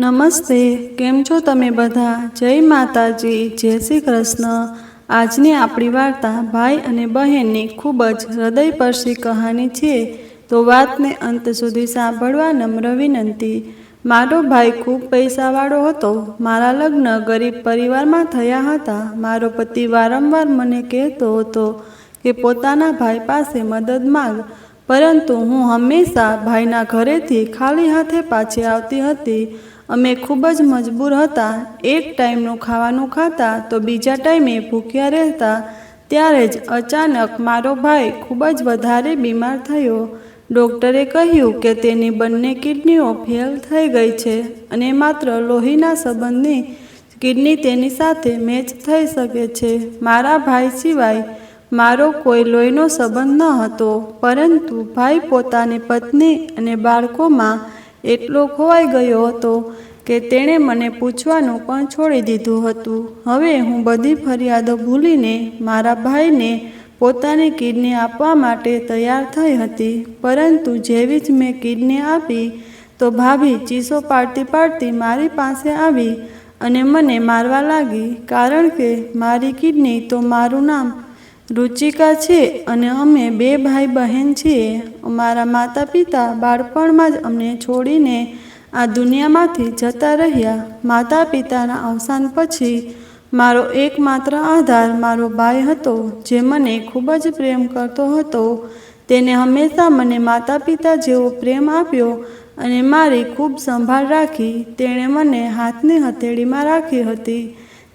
નમસ્તે, કેમ છો તમે બધા? જય માતાજી, જય શ્રી કૃષ્ણ. આજની આપણી વાર્તા ભાઈ અને બહેનની ખૂબ જ હૃદયપર્શી કહાની છે. તો વાતને અંત સુધી સાંભળવા નમ્ર વિનંતી. મારો ભાઈ ખૂબ પૈસાવાળો હતો. મારા લગ્ન ગરીબ પરિવારમાં થયા હતા. મારો પતિ વારંવાર મને કહેતો હતો કે, પોતાના ભાઈ પાસે મદદ માંગ. પરંતુ હું હંમેશા ભાઈના ઘરેથી ખાલી હાથે પાછી આવતી હતી. અમે ખૂબ જ મજબૂર હતા. એક ટાઈમનું ખાવાનું ખાતા તો બીજા ટાઈમે ભૂખ્યા રહેતા. ત્યારે જ અચાનક મારો ભાઈ ખૂબ જ વધારે બીમાર થયો. ડૉક્ટરે કહ્યું કે તેની બંને કિડનીઓ ફેલ થઈ ગઈ છે અને માત્ર લોહીના સંબંધની કિડની તેની સાથે મેચ થઈ શકે છે. મારા ભાઈ સિવાય મારો કોઈ લોહીનો સંબંધ ન હતો. પરંતુ ભાઈ પોતાની પત્ની અને બાળકોમાં એટલો ખોવાઈ ગયો હતો કે તેણે મને પૂછવાનું પણ છોડી દીધું હતું. હવે હું બધી ફરિયાદો ભૂલીને મારા ભાઈને પોતાની કિડની આપવા માટે તૈયાર થઈ હતી. પરંતુ જેવી જ મેં કિડની આપી, તો ભાભી ચીસો પાડતી પાડતી મારી પાસે આવી અને મને મારવા લાગી. કારણ કે મારી કિડની તો મારું નામ રુચિકા છે અને અમે બે ભાઈ બહેન છીએ. અમારા માતા પિતા બાળપણમાં જ અમને છોડીને આ દુનિયામાંથી જતા રહ્યા. માતા પિતાના અવસાન પછી મારો એકમાત્ર આધાર મારો ભાઈ હતો, જે મને ખૂબ જ પ્રેમ કરતો હતો. તેને હંમેશા મને માતા પિતા જેવો પ્રેમ આપ્યો અને મારી ખૂબ સંભાળ રાખી. તેણે મને હાથની હથેળીમાં રાખી હતી.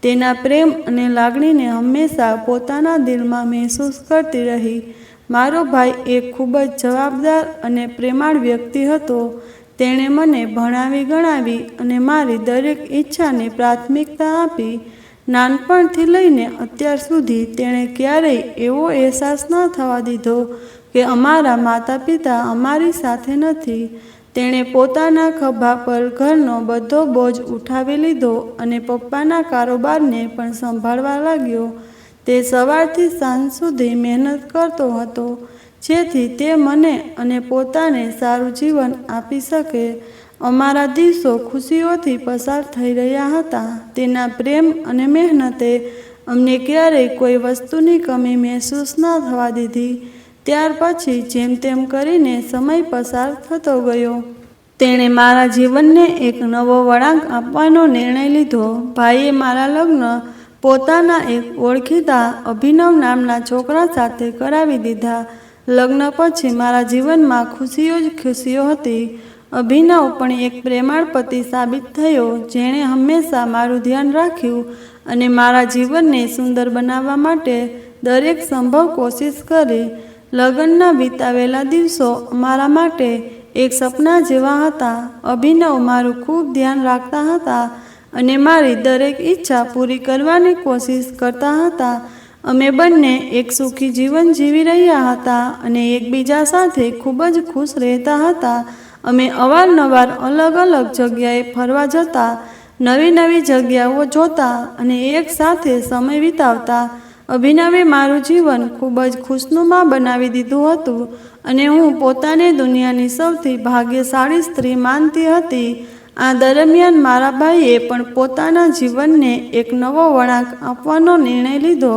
તેના પ્રેમ અને લાગણીને હંમેશા પોતાના દિલમાં મહેસૂસ કરતી રહી. મારો ભાઈ એક ખૂબ જ જવાબદાર અને પ્રેમાળ વ્યક્તિ હતો. તેણે મને ભણાવી ગણાવી અને મારી દરેક ઈચ્છાને પ્રાથમિકતા આપી. નાનપણથી લઈને અત્યાર સુધી તેણે ક્યારેય એવો અહેસાસ ન થવા દીધો કે અમારા માતા પિતા અમારી સાથે નથી. તેણે પોતાના ખભા પર ઘરનો બધો બોજ ઉઠાવી લીધો અને પપ્પાના કારોબારને પણ સંભાળવા લાગ્યો. તે સવારથી સાંજ સુધી મહેનત કરતો હતો, જેથી તે મને અને પોતાને સારું જીવન આપી શકે. અમારા દિવસો ખુશીઓથી પસાર થઈ રહ્યા હતા. તેના પ્રેમ અને મહેનતે અમને ક્યારેય કોઈ વસ્તુની કમી મહેસૂસ ન થવા દીધી. ત્યાર પછી જેમ તેમ કરીને સમય પસાર થતો ગયો. તેણે મારા જીવનને એક નવો વળાંક આપવાનો નિર્ણય લીધો. ભાઈએ મારા લગ્ન પોતાના એક ઓળખીતા અભિનવ નામના છોકરા સાથે કરાવી દીધા. લગ્ન પછી મારા જીવનમાં ખુશીઓ જ ખુશીઓ હતી. અભિનવ પણ એક પ્રેમાળ પતિ સાબિત થયો, જેણે હંમેશા મારું ધ્યાન રાખ્યું અને મારા જીવનને સુંદર બનાવવા માટે દરેક સંભવ કોશિશ કરી. લગ્નના વિતાવેલા દિવસો અમારા માટે એક સપના જેવા હતા. અભિનવ મારું ખૂબ ધ્યાન રાખતા હતા અને મારી દરેક ઈચ્છા પૂરી કરવાની કોશિશ કરતા હતા. અમે બંને એક સુખી જીવન જીવી રહ્યા હતા અને એકબીજા સાથે ખૂબ જ ખુશ રહેતા હતા. અમે અવારનવાર અલગ અલગ જગ્યાએ ફરવા જતા, નવી નવી જગ્યાઓ જોતા અને એક સાથે સમય વિતાવતા. અભિનવે મારું જીવન ખૂબ જ ખુશનુમા બનાવી દીધું હતું અને હું પોતાને દુનિયાની સૌથી ભાગ્યશાળી સ્ત્રી માનતી હતી. આ દરમિયાન મારા ભાઈએ પણ પોતાના જીવનને એક નવો વળાંક આપવાનો નિર્ણય લીધો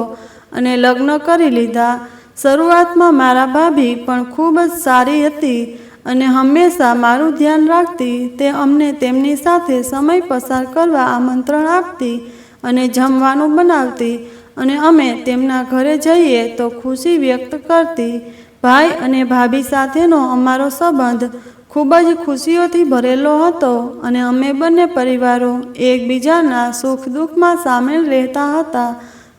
અને લગ્ન કરી લીધા. શરૂઆતમાં મારા ભાભી પણ ખૂબ જ સારી હતી અને હંમેશા મારું ધ્યાન રાખતી. તે અમને તેમની સાથે સમય પસાર કરવા આમંત્રણ આપતી અને જમવાનું બનાવતી. અને અમે તેમના ઘરે જઈએ તો ખુશી વ્યક્ત કરતી. ભાઈ અને ભાભી સાથેનો અમારો સંબંધ ખૂબ જ ખુશીઓથી ભરેલો હતો અને અમે બંને પરિવારો એકબીજાના સુખ દુઃખમાં સામેલ રહેતા હતા.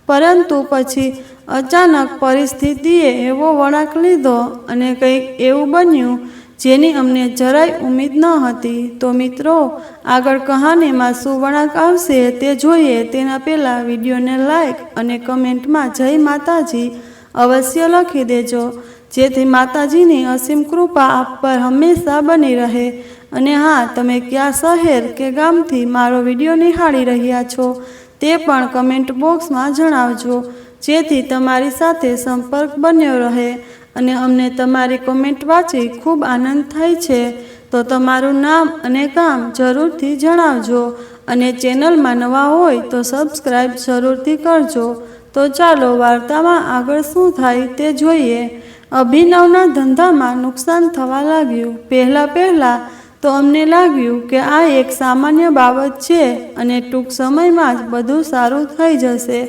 પરંતુ પછી અચાનક પરિસ્થિતિએ એવો વળાંક લીધો અને કંઈક એવું બન્યું જેની અમને જરાય ઉમેદ ન હતી. તો મિત્રો, આગળ કહાનીમાં શું વળાંક આવશે તે જોઈએ. તેના પહેલાં વિડીયોને લાઈક અને કમેન્ટમાં જય માતાજી અવશ્ય લખી દેજો. જેથી માતાજીની અસીમ કૃપા આપ પર હંમેશા બની રહે. અને હા, તમે કયા શહેર કે ગામથી મારો વીડિયો નિહાળી રહ્યા છો તે પણ કમેન્ટ બોક્સમાં જણાવજો. જેથી તમારી સાથે સંપર્ક બન્યો રહે. અને અમને તમારી કોમેન્ટ વાંચી ખૂબ આનંદ થાય છે. તો તમારું નામ અને કામ જરૂરથી જણાવજો અને ચેનલમાં નવા હોય તો સબસ્ક્રાઈબ જરૂરથી કરજો. તો ચાલો વાર્તામાં આગળ શું થાય તે જોઈએ. અભિનવના ધંધામાં નુકસાન થવા લાગ્યું. પહેલાં પહેલાં તો અમને લાગ્યું કે આ એક સામાન્ય બાબત છે અને ટૂંક સમયમાં જ બધું સારું થઈ જશે.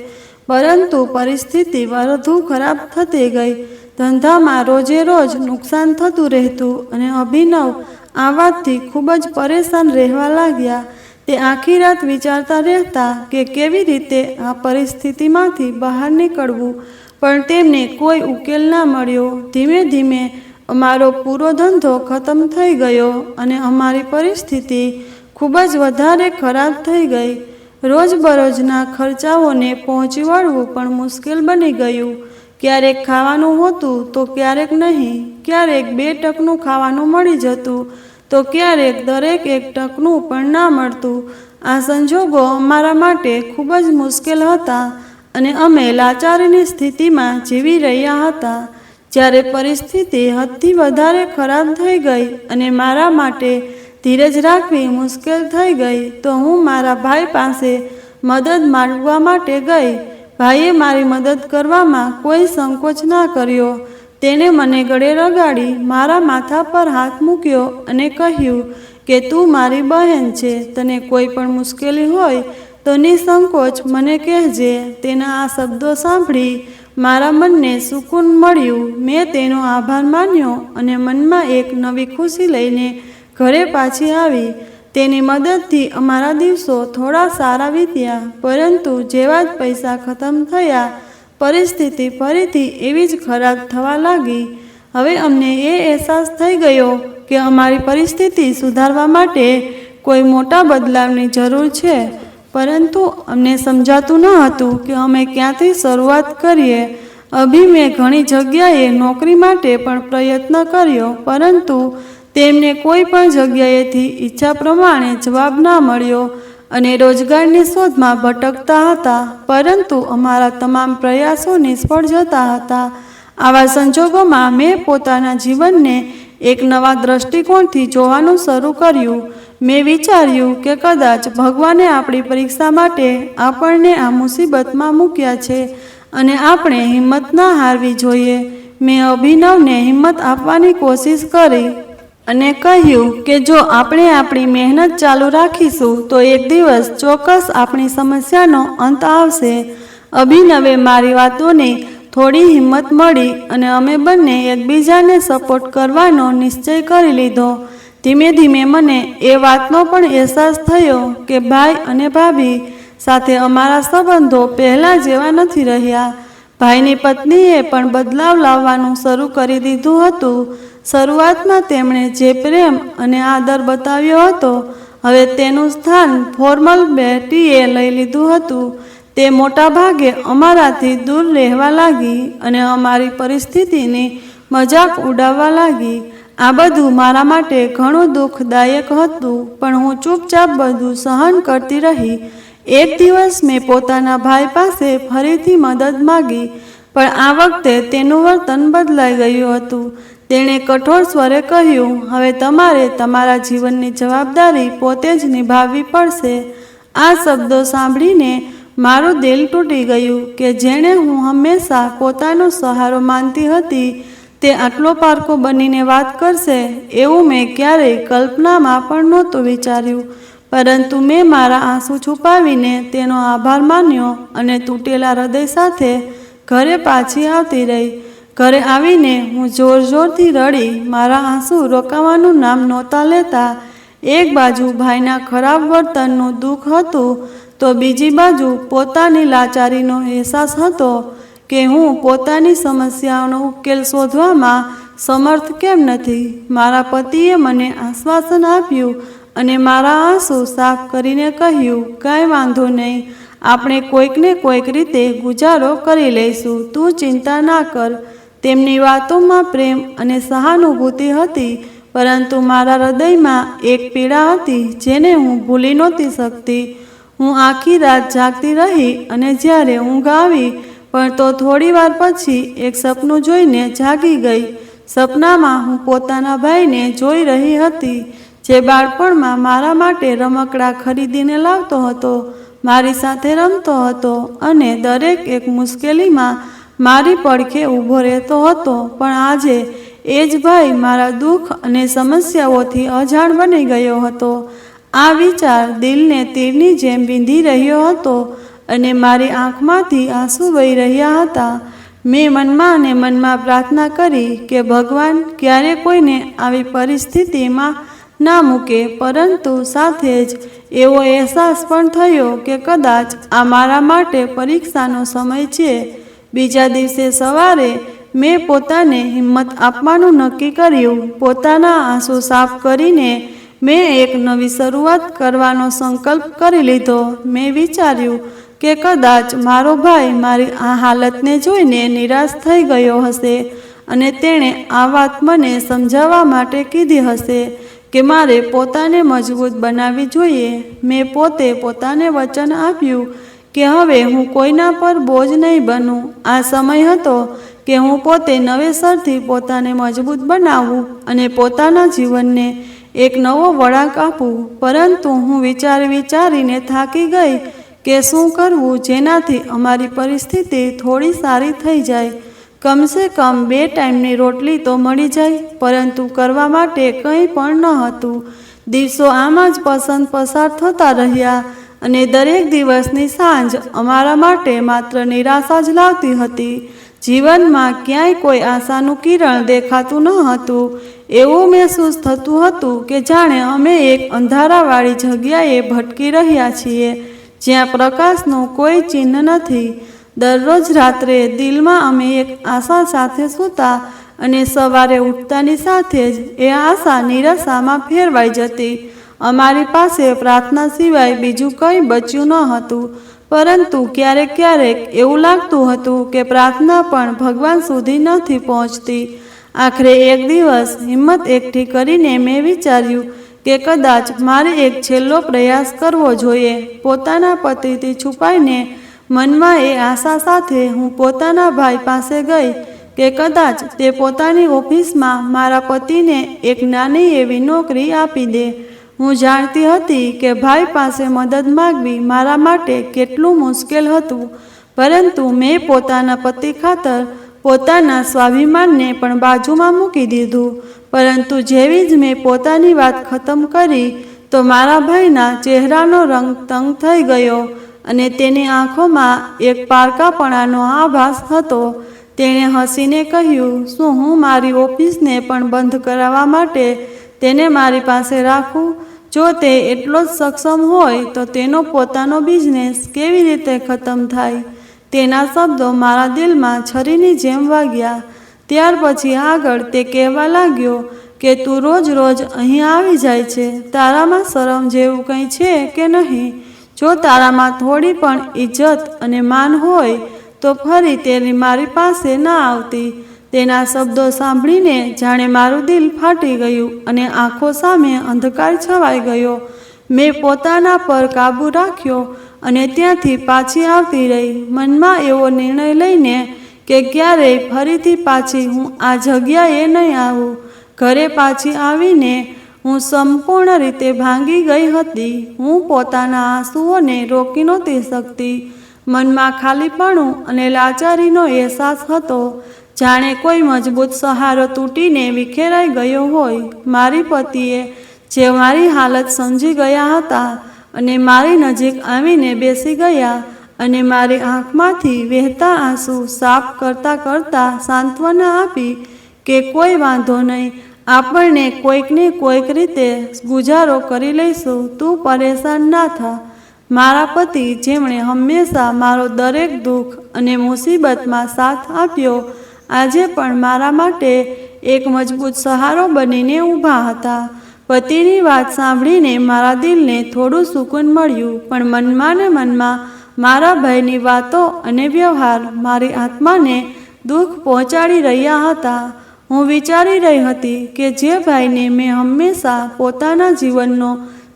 પરંતુ પરિસ્થિતિ વધુ ખરાબ થતી ગઈ. ધંધામાં રોજે રોજ નુકસાન થતું રહેતું અને અભિનવ આ વાતથી ખૂબ જ પરેશાન રહેવા લાગ્યા. તે આખી રાત વિચારતા રહેતા કે કેવી રીતે આ પરિસ્થિતિમાંથી બહાર નીકળવું. પણ તેમને કોઈ ઉકેલ ના મળ્યો. ધીમે ધીમે અમારો પૂરો ધંધો ખતમ થઈ ગયો અને અમારી પરિસ્થિતિ ખૂબ જ વધારે ખરાબ થઈ ગઈ. રોજબરોજના ખર્ચાઓને પહોંચી વળવું પણ મુશ્કેલ બની ગયું. ક્યારેક ખાવાનું હોતું તો ક્યારેક નહીં. ક્યારેક બે ટકનું ખાવાનું મળી જતું તો ક્યારેક દરેક એક ટકનું પણ ના મળતું. આ સંજોગો અમારા માટે ખૂબ જ મુશ્કેલ હતા અને અમે લાચારીની સ્થિતિમાં જીવી રહ્યા હતા. જ્યારે પરિસ્થિતિ હદથી વધારે ખરાબ થઈ ગઈ અને મારા માટે ધીરજ રાખવી મુશ્કેલ થઈ ગઈ, તો હું મારા ભાઈ પાસે મદદ માંગવા માટે ગઈ. ભાઈએ મારી મદદ કરવામાં કોઈ સંકોચ ના કર્યો. તેણે મને ગળે રગાડી, મારા માથા પર હાથ મૂક્યો અને કહ્યું કે તું મારી બહેન છે, તને કોઈ પણ મુશ્કેલી હોય તો નિસંકોચ મને કહેજે. તેના આ શબ્દો સાંભળી મારા મનને સુકૂન મળ્યું. મેં તેનો આભાર માન્યો અને મનમાં એક નવી ખુશી લઈને ઘરે પાછી આવી. તેની મદદથી અમારા દિવસો થોડા સારા વીત્યા, પરંતુ જેવા જ પૈસા ખતમ થયા, પરિસ્થિતિ ફરીથી એવી જ ખરાબ થવા લાગી. હવે અમને એ અહેસાસ થઈ ગયો કે અમારી પરિસ્થિતિ સુધારવા માટે કોઈ મોટા બદલાવની જરૂર છે, પરંતુ અમને સમજાતું ન હતું કે અમે ક્યાંથી શરૂઆત કરીએ. અભી મેં ઘણી જગ્યાએ નોકરી માટે પણ પ્રયત્ન કર્યો, પરંતુ તેમને કોઈ પણ જગ્યાએથી ઈચ્છા પ્રમાણે જવાબ ના મળ્યો અને રોજગારની શોધમાં ભટકતા હતા, પરંતુ અમારા તમામ પ્રયાસો નિષ્ફળ જતા હતા. આવા સંજોગોમાં મેં પોતાના જીવનને એક નવા દ્રષ્ટિકોણથી જોવાનું શરૂ કર્યું. મેં વિચાર્યું કે કદાચ ભગવાને આપણી પરીક્ષા માટે આપણને આ મુસીબતમાં મૂક્યા છે અને આપણે હિંમત ના હારવી જોઈએ. મેં અભિનવને હિંમત આપવાની કોશિશ કરી. અને કહ્યું કે જો આપણે આપણી મહેનત ચાલુ રાખીશું, તો એક દિવસ ચોક્કસ આપણી સમસ્યાનો અંત આવશે. અભિનવે મારી વાતોને થોડી હિંમત મળી અને અમે બંને એકબીજાને સપોર્ટ કરવાનો નિશ્ચય કરી લીધો. ધીમે ધીમે મને એ વાતનો પણ અહેસાસ થયો કે ભાઈ અને ભાભી સાથે અમારા સંબંધો પહેલાં જેવા નથી રહ્યા. ભાઈની પત્નીએ પણ બદલાવ લાવવાનું શરૂ કરી દીધું હતું. શરૂઆતમાં તેમણે જે પ્રેમ અને આદર બતાવ્યો હતો, હવે તેનું સ્થાન ફોર્મલ બેટીએ લઈ લીધું હતું. તે મોટા ભાગે અમારાથી દૂર રહેવા લાગી અને અમારી પરિસ્થિતિની મજાક ઉડાવવા લાગી. આ બધું મારા માટે ઘણું દુઃખદાયક હતું, પણ હું ચૂપચાપ બધું સહન કરતી રહી. એક દિવસ મેં પોતાના ભાઈ પાસે ફરીથી મદદ માગી, પણ આ વખતે તેનું વર્તન બદલાઈ ગયું હતું. તેણે કઠોર સ્વરે કહ્યું, હવે તમારે તમારા જીવનની જવાબદારી પોતે જ નિભાવવી પડશે. આ શબ્દો સાંભળીને મારું દિલ તૂટી ગયું કે જેણે હું હંમેશા પોતાનો સહારો માનતી હતી, તે આટલો પારકો બનીને વાત કરશે એવું મેં ક્યારેય કલ્પનામાં પણ નહોતું વિચાર્યું. પરંતુ મેં મારા આંસુ છુપાવીને તેનો આભાર માન્યો અને તૂટેલા હૃદય સાથે ઘરે પાછી આવતી રહી. ઘરે આવીને હું જોર જોરથી રડી મારા આંસુ રોકાવાનું નામ નહોતા લેતા. એક બાજુ ભાઈના ખરાબ વર્તનનું દુઃખ હતું તો બીજી બાજુ પોતાની લાચારીનો અહેસાસ હતો કે હું પોતાની સમસ્યાઓનો ઉકેલ શોધવામાં સમર્થ કેમ નથી. મારા પતિએ મને આશ્વાસન આપ્યું અને મારા આંસુ સાફ કરીને કહ્યું, કાંઈ વાંધો નહીં, આપણે કોઈકને કોઈક રીતે ગુજારો કરી લઈશું. તું ચિંતા ના કર. તેમની વાતોમાં પ્રેમ અને સહાનુભૂતિ હતી, પરંતુ મારા હૃદયમાં એક પીડા હતી, જેને હું ભૂલી નહોતી શકતી. હું આખી રાત જાગતી રહી અને જ્યારે ઊંઘ આવી, પણ તો થોડી વાર પછી એક સપનું જોઈને જાગી ગઈ. સપનામાં હું પોતાના ભાઈને જોઈ રહી હતી, જે બાળપણમાં મારા માટે રમકડા ખરીદીને લાવતો હતો, મારી સાથે રમતો હતો અને દરેક એક મુશ્કેલીમાં મારી પડખે ઊભો રહેતો હતો, પણ આજે એ જ ભાઈ મારા દુઃખ અને સમસ્યાઓથી અજાણ બની ગયો હતો. આ વિચાર દિલને તીરની જેમ બીંધી રહ્યો હતો અને મારી આંખમાંથી આંસુ વહી રહ્યા હતા. મેં મનમાં અને મનમાં પ્રાર્થના કરી કે ભગવાન ક્યારે કોઈને આવી પરિસ્થિતિમાં ના મૂકે, પરંતુ સાથે જ એવો અહેસાસ પણ થયો કે કદાચ આ મારા માટે પરીક્ષાનો સમય છે. બીજા દિવસે સવારે મેં પોતાને હિંમત આપવાનું નક્કી કર્યું. પોતાના આંસુ સાફ કરીને મેં એક નવી શરૂઆત કરવાનો સંકલ્પ કરી લીધો. મેં વિચાર્યું કે કદાચ મારો ભાઈ મારી આ હાલતને જોઈને નિરાશ થઈ ગયો હશે અને તેણે આ વાત મને સમજાવવા માટે કીધી હશે કે મારે પોતાને મજબૂત બનાવવી જોઈએ. મેં પોતે પોતાને વચન આપ્યું કે હવે હું કોઈના પર બોજ નહીં બનું. આ સમય હતો કે હું પોતે નવેસરથી પોતાને મજબૂત બનાવું અને પોતાના જીવનને એક નવો વળાંક આપું. પરંતુ હું વિચાર વિચારીને થાકી ગઈ કે શું કરવું જેનાથી અમારી પરિસ્થિતિ થોડી સારી થઈ જાય. કમસે કમ બે ટાઈમની રોટલી તો મળી જાય, પરંતુ કરવા માટે કંઈ પણ ન હતું. દિવસો આમ જ પસંદ પસાર થતા રહ્યા. અને દરેક દિવસની સાંજ અમારા માટે માત્ર નિરાશા જ લાવતી હતી. જીવનમાં ક્યાંય કોઈ આશાનું કિરણ દેખાતું ન હતું. એવું મહેસૂસ થતું હતું કે જાણે અમે એક અંધારાવાળી જગ્યાએ ભટકી રહ્યા છીએ, જ્યાં પ્રકાશનું કોઈ ચિહ્ન નથી. દરરોજ રાત્રે દિલમાં અમે એક આશા સાથે સૂતા અને સવારે ઉઠતાની સાથે જ એ આશા નિરાશામાં ફેરવાઈ જતી. અમારી પાસે પ્રાર્થના સિવાય બીજું કંઈ બચ્યું ન હતું. પરંતુ ક્યારેક ક્યારેક એવું લાગતું હતું કે પ્રાર્થના પણ ભગવાન સુધી નથી પહોંચતી. આખરે એક દિવસ હિંમત એકઠી કરીને મેં વિચાર્યું કે કદાચ મારે એક છેલ્લો પ્રયાસ કરવો જોઈએ. પોતાના પતિથી છુપાઈને મનમાં એ આશા સાથે હું પોતાના ભાઈ પાસે ગઈ કે કદાચ તે પોતાની ઓફિસમાં મારા પતિને એક નાની એવી નોકરી આપી દે. હું જાણતી હતી કે ભાઈ પાસે મદદ માગવી મારા માટે કેટલું મુશ્કેલ હતું, પરંતુ મેં પોતાના પતિ ખાતર પોતાના સ્વાભિમાનને પણ બાજુમાં મૂકી દીધું. પરંતુ જેવી જ મેં પોતાની વાત ખતમ કરી, તો મારા ભાઈના ચહેરાનો રંગ તંગ થઈ ગયો અને તેની આંખોમાં એક પારકાપણાનો આભાસ હતો. તેણે હસીને કહ્યું, શું હું મારી ઓફિસને પણ બંધ કરાવવા માટે તેને મારી પાસે રાખું? જો તે એટલો જ સક્ષમ હોય તો તેનો પોતાનો બિઝનેસ કેવી રીતે ખતમ થાય? તેના શબ્દો મારા દિલમાં છરીની જેમ વાગ્યા. ત્યાર પછી આગળ તે કહેવા લાગ્યો કે, તું રોજ રોજ અહીં આવી જાય છે. તારામાં શરમ જેવું કંઈ છે કે નહીં? જો તારામાં થોડી પણ ઇજ્જત અને માન હોય, તો ફરી તેની મારી પાસે ના આવતી. તેના શબ્દો સાંભળીને જાણે મારું દિલ ફાટી ગયું અને આંખો સામે અંધકાર છવાઈ ગયો. મેં પોતાના પર કાબૂ રાખ્યો અને ત્યાંથી પાછી આવતી રહી. મનમાં એવો નિર્ણય લઈને કે ક્યારેય ફરીથી પાછી હું આ જગ્યાએ નહીં આવું. ઘરે પાછી આવીને હું સંપૂર્ણ રીતે ભાંગી ગઈ હતી. હું પોતાના આંસુઓને રોકી નહોતી શકતી. મનમાં ખાલીપણું અને લાચારીનો અહેસાસ હતો. જાણે કોઈ મજબૂત સહારો તૂટીને વિખેરાઈ ગયો હોય. મારી પતિએ જે મારી હાલત સમજી ગયા હતા અને મારી નજીક આવીને બેસી ગયા અને મારી આંખમાંથી વહેતા આંસુ સાફ કરતા કરતા સાંત્વના આપી કે કોઈ વાંધો નહીં, આપણને કોઈકને કોઈક રીતે ગુજારો કરી લઈશું, તું પરેશાન ના થા. મારા પતિ જેમણે હંમેશા મારો દરેક દુઃખ અને મુસીબતમાં સાથ આપ્યો આજે પણ મારા માટે એક મજબૂત સહારો બનીને ઊભા હતા. પતિની વાત સાંભળીને મારા દિલને થોડું સુકૂન મળ્યું, પણ મનમાં ને મનમાં મારા ભાઈની વાતો અને વ્યવહાર મારી આત્માને દુઃખ પહોંચાડી રહ્યા હતા. હું વિચારી રહી હતી કે જે ભાઈને મેં હંમેશા પોતાના જીવનનો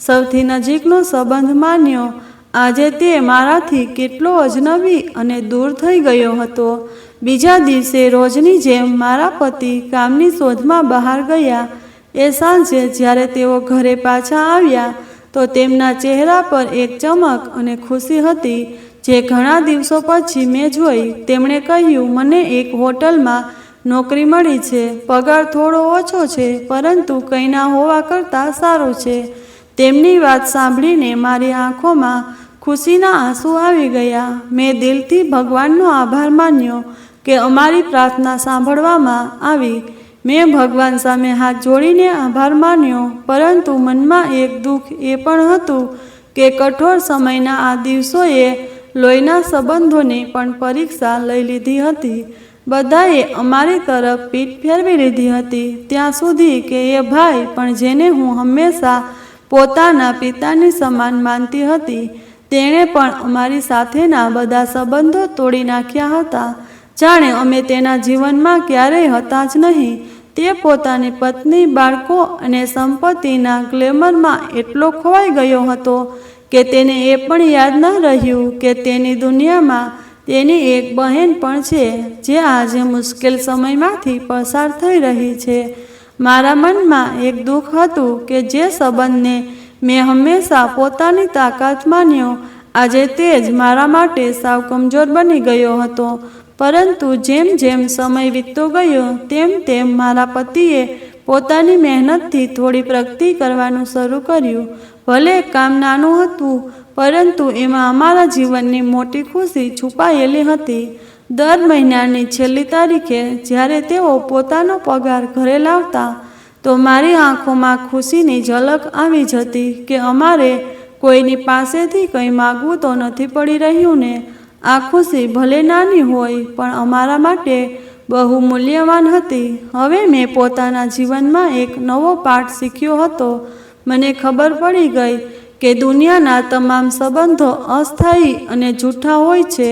સૌથી નજીકનો સંબંધ માન્યો, આજે તે મારાથી કેટલો અજનબી અને દૂર થઈ ગયો હતો. બીજા દિવસે રોજની જેમ મારા પતિ કામની શોધમાં બહાર ગયા. એ સાંજે જ્યારે તેઓ ઘરે પાછા આવ્યા, તો તેમના ચહેરા પર એક ચમક અને ખુશી હતી, જે ઘણા દિવસો પછી મેં જોઈ. તેમણે કહ્યું, મને એક હોટલમાં નોકરી મળી છે. પગાર થોડો ઓછો છે, પરંતુ કંઈના હોવા કરતાં સારું છે. તેમની વાત સાંભળીને મારી આંખોમાં ખુશીના આંસુ આવી ગયા. મેં દિલથી ભગવાનનો આભાર માન્યો. કે અમારી પ્રાર્થના સાંભળવામાં આવી. મેં ભગવાન સામે હાથ જોડીને આભાર માન્યો, પરંતુ મનમાં એક દુઃખ એ પણ હતું કે કઠોર સમયના આ દિવસોએ લોહીના સંબંધોની પણ પરીક્ષા લઈ લીધી હતી. બધાએ અમારી તરફ પીઠ ફેરવી લીધી હતી. ત્યાં સુધી કે એ ભાઈ પણ જેને હું હંમેશા પોતાના પિતાની સમાન માનતી હતી, તેણે પણ અમારી સાથેના બધા સંબંધો તોડી નાખ્યા હતા. જાણે અમે તેના જીવનમાં ક્યારેય હતા જ નહીં. તે પોતાની પત્ની, બાળકો અને સંપત્તિના ગ્લેમરમાં એટલો ખોવાઈ ગયો હતો કે તેને એ પણ યાદ ન રહ્યું કે તેની દુનિયામાં તેની એક બહેન પણ છે, જે આજે મુશ્કેલ સમયમાંથી પસાર થઈ રહી છે. મારા મનમાં એક દુઃખ હતું કે જે સંબંધને મેં હંમેશા પોતાની તાકાત માન્યો. આજે તે જ મારા માટે સાવ કમજોર બની ગયો હતો. પરંતુ જેમ જેમ સમય વીતતો ગયો, તેમ તેમ મારા પતિએ પોતાની મહેનતથી થોડી પ્રગતિ કરવાનું શરૂ કર્યું. ભલે કામ નાનું હતું, પરંતુ એમાં અમારા જીવનની મોટી ખુશી છુપાયેલી હતી. દર મહિનાની છેલ્લી તારીખે જ્યારે તેઓ પોતાનો પગાર ઘરે લાવતા, તો મારી આંખોમાં ખુશીની ઝલક આવી જતી કે અમારે કોઈની પાસેથી કંઈ માગવું તો નથી પડી રહ્યું ને આ ખુશી ભલે નાની હોય, પણ અમારા માટે બહુ મૂલ્યવાન હતી. હવે મેં પોતાના જીવનમાં એક નવો પાઠ શીખ્યો હતો. મને ખબર પડી ગઈ કે દુનિયાના તમામ સંબંધો અસ્થાયી અને જૂઠા હોય છે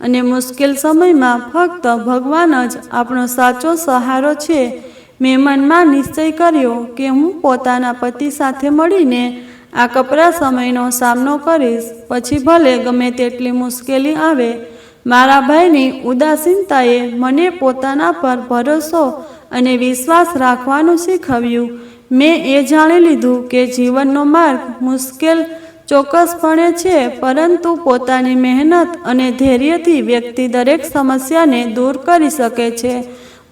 અને મુશ્કેલ સમયમાં ફક્ત ભગવાન જ આપણો સાચો સહારો છે. મેં મનમાં નિશ્ચય કર્યો કે હું પોતાના પતિ સાથે મળીને આ કપરા સમયનો સામનો કરીશ. પછી ભલે ગમે તેટલી મુશ્કેલી આવે, મારા ભાઈની ઉદાસીનતાએ મને પોતાના પર ભરોસો અને વિશ્વાસ રાખવાનું શીખવ્યું. મેં એ જાણી લીધું કે જીવનનો માર્ગ મુશ્કેલ ચોક્કસપણે છે, પરંતુ પોતાની મહેનત અને ધૈર્યથી વ્યક્તિ દરેક સમસ્યાને દૂર કરી શકે છે.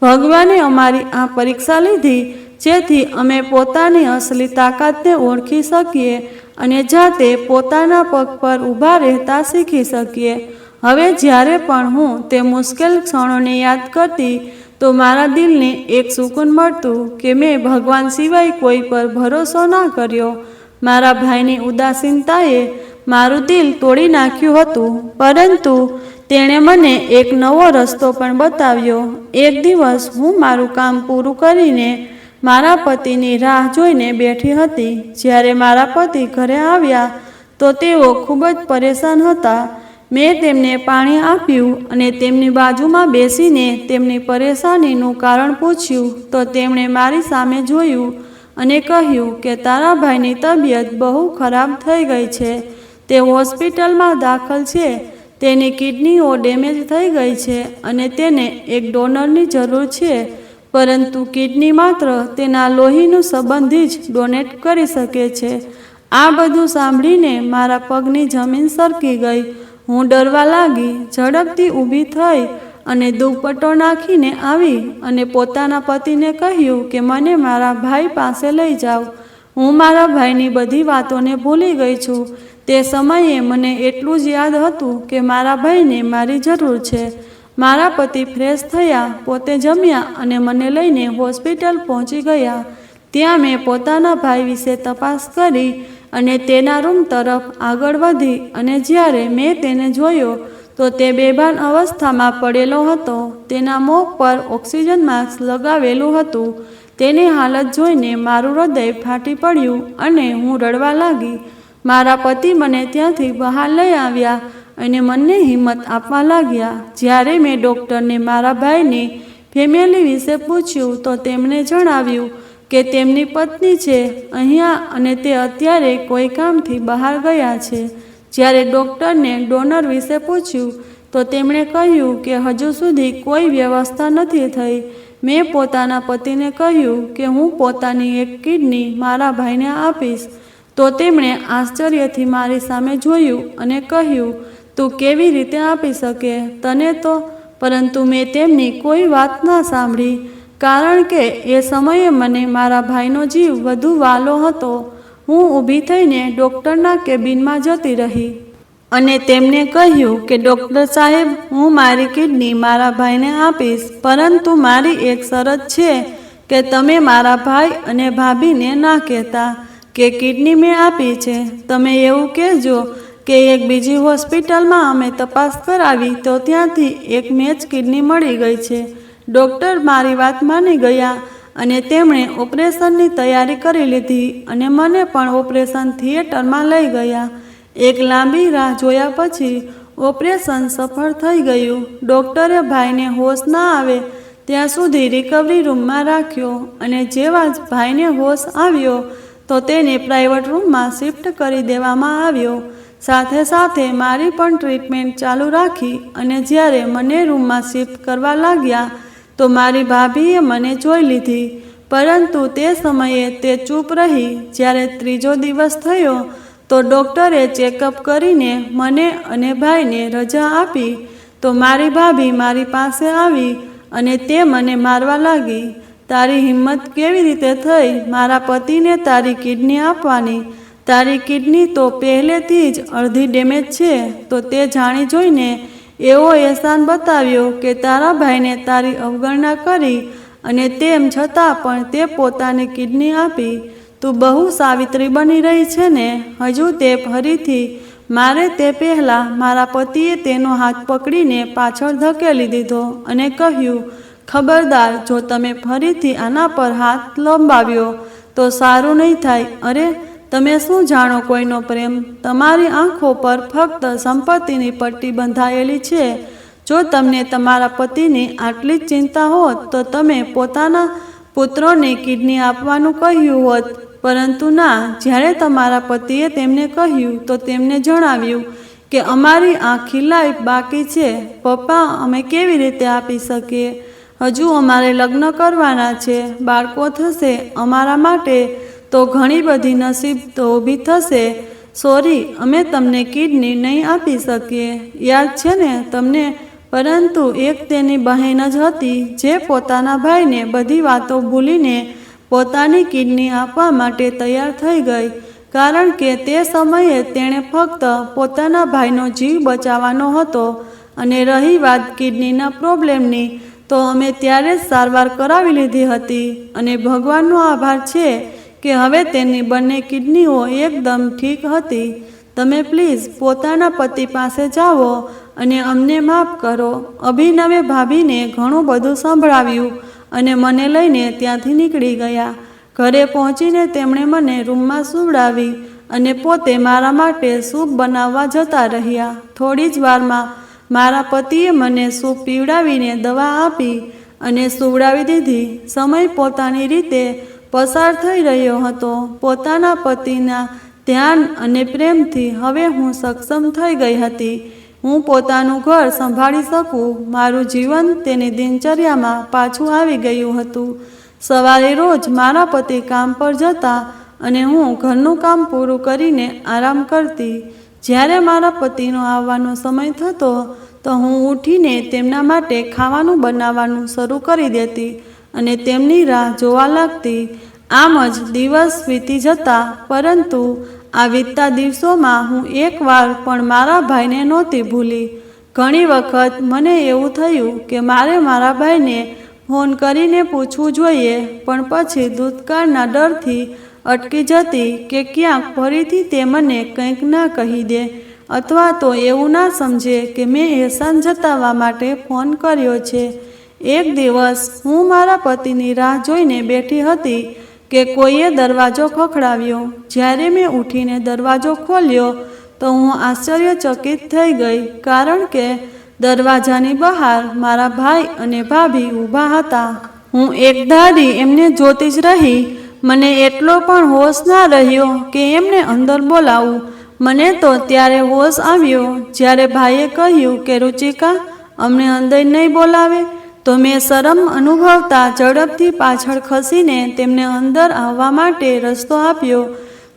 ભગવાને અમારી આ પરીક્ષા લીધી જેથી અમે પોતાની અસલી તાકાતને ઓળખી શકીએ અને જાતે પોતાના પગ પર ઊભા રહેતા શીખી શકીએ. હવે જ્યારે પણ હું તે મુશ્કેલ ક્ષણોને યાદ કરતી, તો મારા દિલને એક સુકૂન મળતું કે મેં ભગવાન સિવાય કોઈ પર ભરોસો ના કર્યો. મારા ભાઈની ઉદાસીનતાએ મારું દિલ તોડી નાખ્યું હતું, પરંતુ તેણે મને એક નવો રસ્તો પણ બતાવ્યો. એક દિવસ હું મારું કામ પૂરું કરીને મારા પતિની રાહ જોઈને બેઠી હતી. જ્યારે મારા પતિ ઘરે આવ્યા, તો તેઓ ખૂબ જ પરેશાન હતા. મેં તેમને પાણી આપ્યું અને તેમની બાજુમાં બેસીને તેમની પરેશાનીનું કારણ પૂછ્યું. તો તેમણે મારી સામે જોયું અને કહ્યું કે તારા ભાઈની તબિયત બહુ ખરાબ થઈ ગઈ છે. તે હોસ્પિટલમાં દાખલ છે. તેની કિડનીઓ ડેમેજ થઈ ગઈ છે અને તેને એક ડોનરની જરૂર છે. પરંતુ કિડની માત્ર તેના લોહીનું સંબંધી જ ડોનેટ કરી શકે છે. આ બધું સાંભળીને મારા પગની જમીન સરકી ગઈ. હું ડરવા લાગી, ઝડપથી ઊભી થઈ અને દુપટ્ટો નાખીને આવી અને પોતાના પતિને કહ્યું કે મને મારા ભાઈ પાસે લઈ જાઓ. હું મારા ભાઈની બધી વાતોને ભૂલી ગઈ છું. તે સમયે મને એટલું જ યાદ હતું કે મારા ભાઈને મારી જરૂર છે. મારા પતિ ફ્રેશ થયા, પોતે જમ્યા અને મને લઈને હોસ્પિટલ પહોંચી ગયા. ત્યાં મેં પોતાના ભાઈ વિશે તપાસ કરી અને તેના રૂમ તરફ આગળ વધી અને જ્યારે મેં તેને જોયો, તો તે બેભાન અવસ્થામાં પડેલો હતો. તેના મોં પર ઓક્સિજન માસ્ક લગાવેલું હતું. તેની હાલત જોઈને મારું હૃદય ફાટી પડ્યું અને હું રડવા લાગી. મારા પતિ મને ત્યાંથી બહાર લઈ આવ્યા અને મને હિંમત આપવા લાગ્યા. જ્યારે મેં ડૉક્ટરને મારા ભાઈની ફેમિલી વિશે પૂછ્યું, તો તેમણે જણાવ્યું કે તેમની પત્ની છે અહીંયા અને તે અત્યારે કોઈ કામથી બહાર ગયા છે. જ્યારે ડૉક્ટરને ડોનર વિશે પૂછ્યું, તો તેમણે કહ્યું કે હજુ સુધી કોઈ વ્યવસ્થા નથી થઈ. મેં પોતાના પતિને કહ્યું કે હું પોતાની એક કિડની મારા ભાઈને આપીશ. તો તેમણે આશ્ચર્યથી મારી સામે જોયું અને કહ્યું તું કેવી રીતે આપી શકે? તને તો, પરંતુ મેં તેમની કોઈ વાત ના સાંભળી, કારણ કે એ સમયે મને મારા ભાઈનો જીવ વધુ વાલો હતો. હું ઊભી થઈને ડૉક્ટરના કેબિનમાં જતી રહી. અને તેમને કહ્યું કે, ડૉક્ટર સાહેબ, હું મારી કિડની મારા ભાઈને આપીશ, પરંતુ મારી એક શરત છે કે તમે મારા ભાઈ અને ભાભીને ના કહેતા કે કિડની મેં આપી છે. તમે એવું કહેજો કે એક બીજી હોસ્પિટલમાં અમે તપાસ કરાવી તો ત્યાંથી એક મેચ કિડની મળી ગઈ છે. ડૉક્ટર મારી વાત માની ગયા અને તેમણે ઓપરેશનની તૈયારી કરી લીધી અને મને પણ ઓપરેશન થિયેટરમાં લઈ ગયા. એક લાંબી રાહ જોયા પછી ઓપરેશન સફળ થઈ ગયું. ડૉક્ટરે ભાઈને હોશ ના આવે ત્યાં સુધી રિકવરી રૂમમાં રાખ્યો અને જેવા જ ભાઈને હોશ આવ્યો તો તેને પ્રાઇવેટ રૂમમાં શિફ્ટ કરી દેવામાં આવ્યો. સાથે સાથે મારી પણ ટ્રીટમેન્ટ ચાલુ રાખી અને જ્યારે મને રૂમમાં શિફ્ટ કરવા લાગ્યા, તો મારી ભાભીએ મને જોઈ લીધી. પરંતુ તે સમયે તે ચૂપ રહી. જ્યારે ત્રીજો દિવસ થયો, તો ડૉક્ટરે ચેકઅપ કરીને મને અને ભાઈને રજા આપી. તો મારી ભાભી મારી પાસે આવી અને તે મને મારવા લાગી. તારી હિંમત કેવી રીતે થઈ? મારા પતિને તારી કિડની આપવાની. તારી કિડની તો પહેલેથી જ અડધી ડેમેજ છે, તો તે જાણી જોઈને એવો એહસાન બતાવ્યો કે તારા ભાઈને તારી અવગણના કરી અને તેમ છતાં પણ તે પોતાની કિડની આપી. તું બહુ સાવિત્રી બની રહી છે ને? હજુ તે ફરીથી મારે તે પહેલાં મારા પતિએ તેનો હાથ પકડીને પાછળ ધકેલી દીધો અને કહ્યું, ખબરદાર, જો તમે ફરીથી આના પર હાથ લંબાવ્યો, તો સારું નહીં થાય. અરે તમે શું જાણો કોઈનો પ્રેમ? તમારી આંખો પર ફક્ત સંપત્તિની પટ્ટી બંધાયેલી છે. જો તમને તમારા પતિની આટલી જ ચિંતા હોત, તો તમે પોતાના પુત્રોને કિડની આપવાનું કહ્યું હોત. પરંતુ ના, જ્યારે તમારા પતિએ તેમને કહ્યું, તો તેમને જણાવ્યું કે અમારી આખી લાઈફ બાકી છે. પપ્પા, અમે કેવી રીતે આપી શકીએ? હજુ અમારે લગ્ન કરવાના છે. બાળકો થશે. અમારા માટે તો ઘણી બધી નસીબ તો ઊભી થશે. સોરી, અમે તમને કિડની નહીં આપી શકીએ. યાદ છે ને તમને? પરંતુ એક તેની બહેન જ હતી જે પોતાના ભાઈને બધી વાતો ભૂલીને પોતાની કિડની આપવા માટે તૈયાર થઈ ગઈ. કારણ કે તે સમયે તેણે ફક્ત પોતાના ભાઈનો જીવ બચાવવાનો હતો અને રહી વાત કિડનીના પ્રોબ્લેમની, તો અમે ત્યારે જ સારવાર કરાવી લીધી હતી. અને ભગવાનનો આભાર છે કે હવે તેની બંને કિડનીઓ એકદમ ઠીક હતી. તમે પ્લીઝ પોતાના પતિ પાસે જાઓ અને અમને માફ કરો. અભિનવે ભાભીને ઘણું બધું સંભળાવ્યું અને મને લઈને ત્યાંથી નીકળી ગયા. ઘરે પહોંચીને તેમણે મને રૂમમાં સુવડાવી અને પોતે મારા માટે સૂપ બનાવવા જતા રહ્યા. થોડી જ વારમાં મારા પતિએ મને સૂપ પીવડાવીને દવા આપી અને સુવડાવી દીધી. સમય પોતાની રીતે પસાર થઈ રહ્યો હતો. પોતાના પતિના ધ્યાન અને પ્રેમથી હવે હું સક્ષમ થઈ ગઈ હતી. હું પોતાનું ઘર સંભાળી શકું. મારું જીવન તેની દિનચર્યામાં પાછું આવી ગયું હતું. સવારે રોજ મારા પતિ કામ પર જતા અને હું ઘરનું કામ પૂરું કરીને આરામ કરતી. જ્યારે મારા પતિનો આવવાનો સમય થતો તો હું ઉઠીને તેમના માટે ખાવાનું બનાવવાનું શરૂ કરી દેતી. અને તેમની રાહ જોવા લાગતી, આમ જ દિવસ વીતી જતા, પરંતુ આ વીતતા દિવસોમાં હું એકવાર પણ મારા ભાઈને નહોતી ભૂલી. ઘણી વખત મને એવું થયું કે મારે મારા ભાઈને ફોન કરીને પૂછવું જોઈએ, પણ પછી દૂતકાળના ડરથી અટકી જતી કે ક્યાંક ફરીથી તે મને કંઈક ના કહી દે, અથવા તો એવું ના સમજે કે મેં એહસાન જતાવવા માટે ફોન કર્યો છે. એક દિવસ હું મારા પતિની રાહ જોઈને બેઠી હતી કે કોઈએ દરવાજો ખખડાવ્યો. જ્યારે મેં ઉઠીને દરવાજો ખોલ્યો, તો હું આશ્ચર્યચકિત થઈ ગઈ, કારણ કે દરવાજાની બહાર મારા ભાઈ અને ભાભી ઊભા હતા. હું એકધારી એમને જોતી જ રહી. મને એટલો પણ હોશ ના રહ્યો કે એમને અંદર બોલાવું. મને તો ત્યારે હોશ આવ્યો, જ્યારે ભાઈએ કહ્યું કે, રુચિકા, અમને અંદર નહીં બોલાવે. તો મેં શરમ અનુભવતા ઝડપથી પાછળ ખસીને તેમને અંદર આવવા માટે રસ્તો આપ્યો,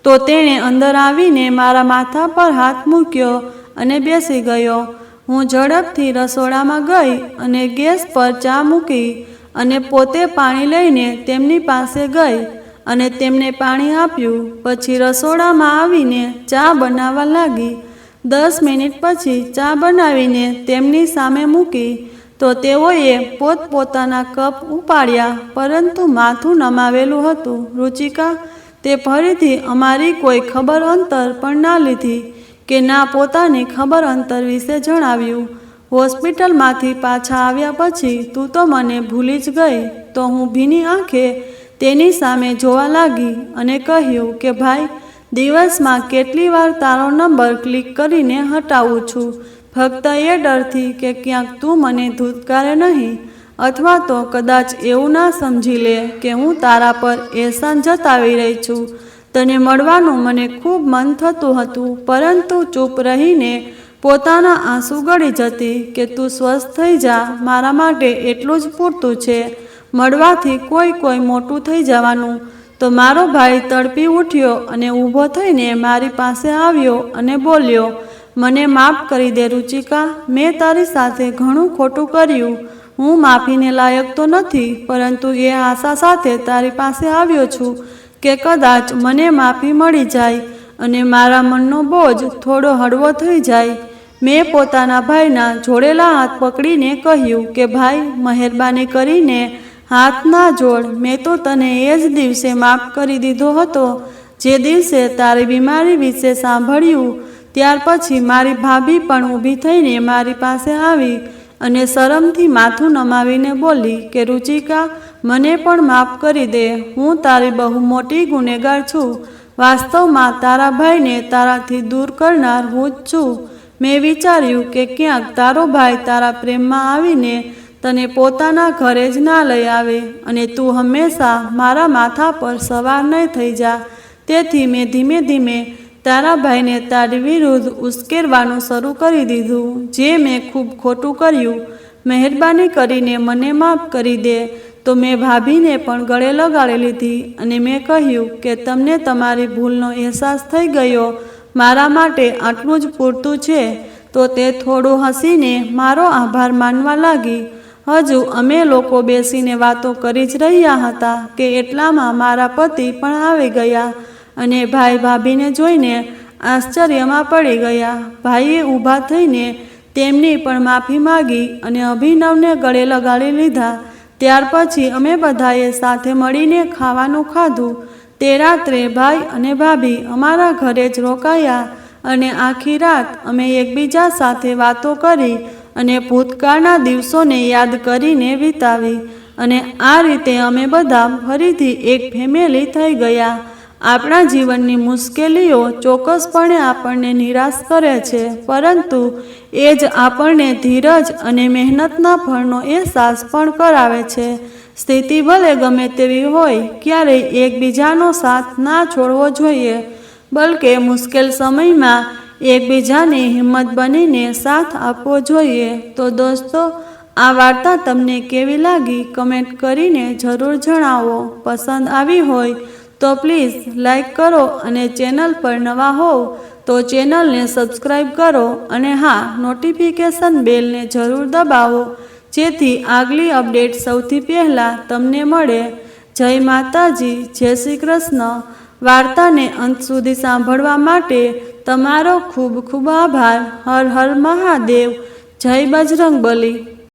તો તેણે અંદર આવીને મારા માથા પર હાથ મૂક્યો અને બેસી ગયો. હું ઝડપથી રસોડામાં ગઈ અને ગેસ પર ચા મૂકી અને પોતે પાણી લઈને તેમની પાસે ગઈ અને તેમને પાણી આપ્યું. પછી રસોડામાં આવીને ચા બનાવવા લાગી. દસ મિનિટ પછી ચા બનાવીને તેમની સામે મૂકી તો તેઓએ પોતપોતાના કપ ઉપાડ્યા, પરંતુ માથું નમાવેલું હતું. રુચિકા, તે ફરીથી અમારી કોઈ ખબર અંતર પણ ના લીધી કે ના પોતાની ખબર અંતર વિશે જણાવ્યું. હોસ્પિટલમાંથી પાછા આવ્યા પછી તું તો મને ભૂલી જ ગઈ. તો હું ભીની આંખે તેની સામે જોવા લાગી અને કહ્યું કે, ભાઈ, દિવસમાં કેટલી વાર તારો નંબર ક્લિક કરીને હટાવું છું. ફક્ત એ ડરથી કે ક્યાંક તું મને ધૂતકારે નહીં, અથવા તો કદાચ એવું ના સમજી લે કે હું તારા પર એહસાન જતાવી રહી છું. તને મળવાનું મને ખૂબ મન થતું હતું, પરંતુ ચૂપ રહીને પોતાના આંસુ ગળી જતી કે તું સ્વસ્થ થઈ જા, મારા માટે એટલું જ પૂરતું છે. મળવાથી કોઈ કોઈ મોટું થઈ જવાનું. તો મારો ભાઈ તડપી ઉઠ્યો અને ઊભો થઈને મારી પાસે આવ્યો અને બોલ્યો મને માફ કરી દે રુચિકા, મેં તારી સાથે ઘણું ખોટું કર્યું. હું માફીને લાયક તો નથી, પરંતુ એ આશા સાથે તારી પાસે આવ્યો છું કે કદાચ મને માફી મળી જાય અને મારા મનનો બોજ થોડો હળવો થઈ જાય. મેં પોતાના ભાઈના જોડેલા હાથ પકડીને કહ્યું કે, ભાઈ, મહેરબાની કરીને હાથ ના જોડ, મેં તો તને એ જ દિવસે માફ કરી દીધો હતો, જે દિવસે તારી બીમારી વિશે સાંભળ્યું ત્યાર પછી મારી ભાભી પણ ઊભી થઈને મારી પાસે આવી અને શરમથી માથું નમાવીને બોલી કે, રુચિકા, મને પણ માફ કરી દે. હું તારી બહુ મોટી ગુનેગાર છું. વાસ્તવમાં તારા ભાઈને તારાથી દૂર કરનાર હું જ છું. મેં વિચાર્યું કે ક્યાંક તારો ભાઈ તારા પ્રેમમાં આવીને તને પોતાના ઘરે જ ના લઈ આવે અને તું હંમેશા મારા માથા પર સવાર નહીં થઈ જા. તેથી મેં ધીમે ધીમે તારા ભાઈને તારી વિરુદ્ધ ઉશ્કેરવાનું શરૂ કરી દીધું. જે મેં ખૂબ ખોટું કર્યું, મહેરબાની કરીને મને માફ કરી દે. તો મેં ભાભીને પણ ગળે લગાડી લીધી અને મેં કહ્યું કે તમને તમારી ભૂલનો અહેસાસ થઈ ગયો. મારા માટે આટલું જ પૂરતું છે. તો તે થોડું હસીને મારો આભાર માનવા લાગી. હજુ અમે લોકો બેસીને વાતો કરી જ રહ્યા હતા કે એટલામાં મારા પતિ પણ આવી ગયા. અને ભાઈ ભાભીને જોઈને આશ્ચર્યમાં પડી ગયા. ભાઈએ ઊભા થઈને તેમની પણ માફી માગી અને અભિનવને ગળે લગાડી લીધા. ત્યાર પછી અમે બધાએ સાથે મળીને ખાવાનું ખાધું. તે રાત્રે ભાઈ અને ભાભી અમારા ઘરે જ રોકાયા અને આખી રાત અમે એકબીજા સાથે વાતો કરી અને ભૂતકાળના દિવસોને યાદ કરીને વિતાવી. અને આ રીતે અમે બધા ફરીથી એક ફેમિલી થઈ ગયા. આપણા જીવનની મુશ્કેલીઓ ચોક્કસપણે આપણને નિરાશ કરે છે, પરંતુ એ જ આપણને ધીરજ અને મહેનતના ફળનો અહેસાસ પણ કરાવે છે. સ્થિતિ ભલે ગમે તેવી હોય, ક્યારેય એકબીજાનો સાથ ના છોડવો જોઈએ, બલકે મુશ્કેલ સમયમાં એકબીજાને હિંમત બનીને સાથ આપવો જોઈએ. તો દોસ્તો, આ વાર્તા તમને કેવી લાગી? કમેન્ટ કરીને જરૂર જણાવો. પસંદ આવી હોય તો પ્લીઝ લાઈક કરો અને ચેનલ પર નવા હોવ તો ચેનલને સબસ્ક્રાઈબ કરો અને હા, નોટિફિકેશન બેલને જરૂર દબાવો. જેથી આગલી અપડેટ સૌથી પહેલાં તમને મળે. જય માતાજી, જય શ્રી કૃષ્ણ. વાર્તાને અંત સુધી સાંભળવા માટે તમારો ખૂબ ખૂબ આભાર. હર હર મહાદેવ. જય બજરંગ બલી